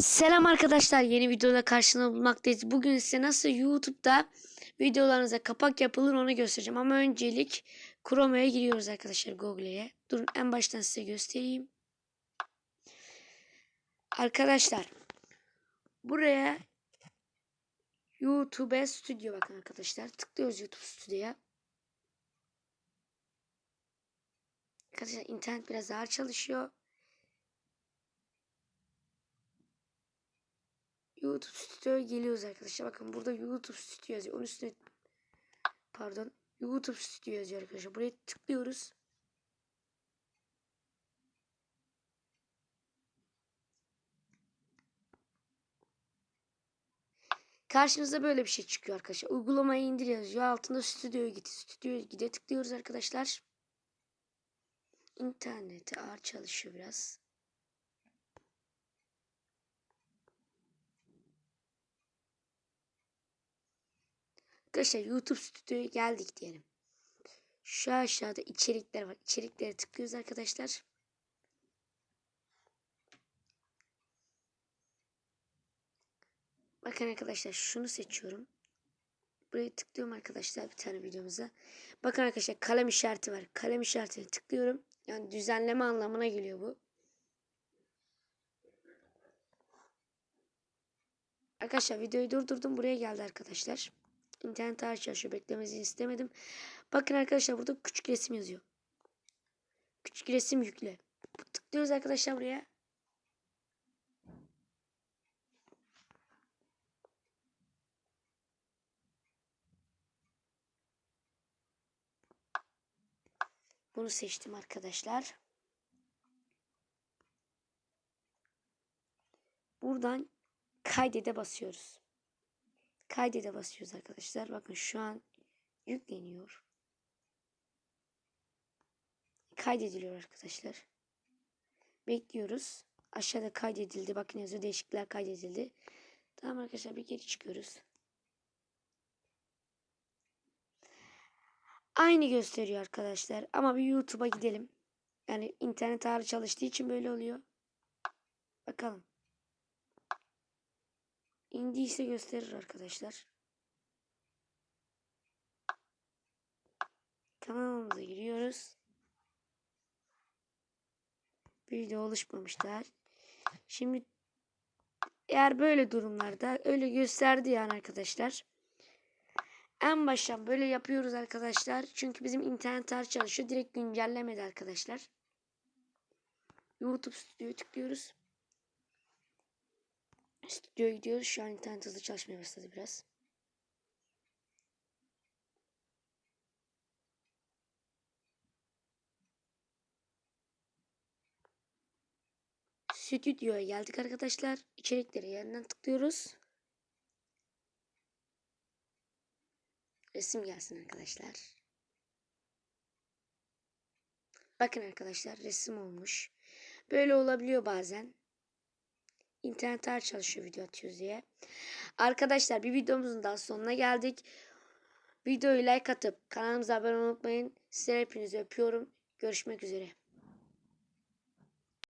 Selam arkadaşlar yeni videoda karşınızda bulmaktayız. Bugün size nasıl YouTube'da videolarınıza kapak yapılır onu göstereceğim. Ama öncelik Chrome'ya giriyoruz arkadaşlar Google'ye. Durun en baştan size göstereyim. Arkadaşlar buraya YouTube Studio bakın arkadaşlar. Tıklıyoruz YouTube Studio'ya. Arkadaşlar internet biraz ağır çalışıyor. YouTube Studio'ya geliyoruz arkadaşlar. Bakın burada YouTube Studio yazıyor. Onun üstüne pardon YouTube Studio yazıyor arkadaşlar. Buraya tıklıyoruz. Karşınıza böyle bir şey çıkıyor arkadaşlar. Uygulamayı indir yazıyor. Altında stüdyoya git. Stüdyoya gide tıklıyoruz arkadaşlar. İnterneti ağır çalışıyor biraz. Arkadaşlar YouTube stüdyoya geldik diyelim. Şu aşağıda içerikler var. İçeriklere tıklıyoruz arkadaşlar. Bakın arkadaşlar şunu seçiyorum. Buraya tıklıyorum arkadaşlar bir tane videomuza. Bakın arkadaşlar kalem işareti var. Kalem işaretine tıklıyorum. Yani düzenleme anlamına geliyor bu. Arkadaşlar videoyu durdurdum. Buraya geldi arkadaşlar. İnternet ağır çalışıyor. Beklemenizi istemedim. Bakın arkadaşlar burada küçük resim yazıyor. Küçük resim yükle. Tıklıyoruz arkadaşlar buraya. Bunu seçtim arkadaşlar. Buradan kaydede basıyoruz. Kaydede basıyoruz arkadaşlar. Bakın şu an yükleniyor. Kaydediliyor arkadaşlar. Bekliyoruz. Aşağıda kaydedildi. Bakın yazıyor değişiklikler kaydedildi. Tamam arkadaşlar bir geri çıkıyoruz. Aynı gösteriyor arkadaşlar. Ama bir YouTube'a gidelim. Yani internet ağır çalıştığı için böyle oluyor. Bakalım. İndiyse gösterir arkadaşlar. Kanalımıza giriyoruz. Video oluşmamış daha. Şimdi eğer böyle durumlarda öyle gösterdi yani arkadaşlar. En baştan böyle yapıyoruz arkadaşlar. Çünkü bizim internet ağır çalışıyor. Direkt güncellemedi arkadaşlar. YouTube Studio'ya tıklıyoruz. Stüdyoya gidiyoruz. Şu an internet hızlı çalışmaya başladı biraz. Stüdyoya geldik arkadaşlar. İçerikleri yeniden tıklıyoruz. Resim gelsin arkadaşlar. Bakın arkadaşlar resim olmuş. Böyle olabiliyor bazen. İnternet ağır çalışıyor video atıyoruz diye. Arkadaşlar bir videomuzun daha sonuna geldik. Videoyu like atıp kanalımıza abone olmayı unutmayın. Sizleri hepinizi öpüyorum. Görüşmek üzere.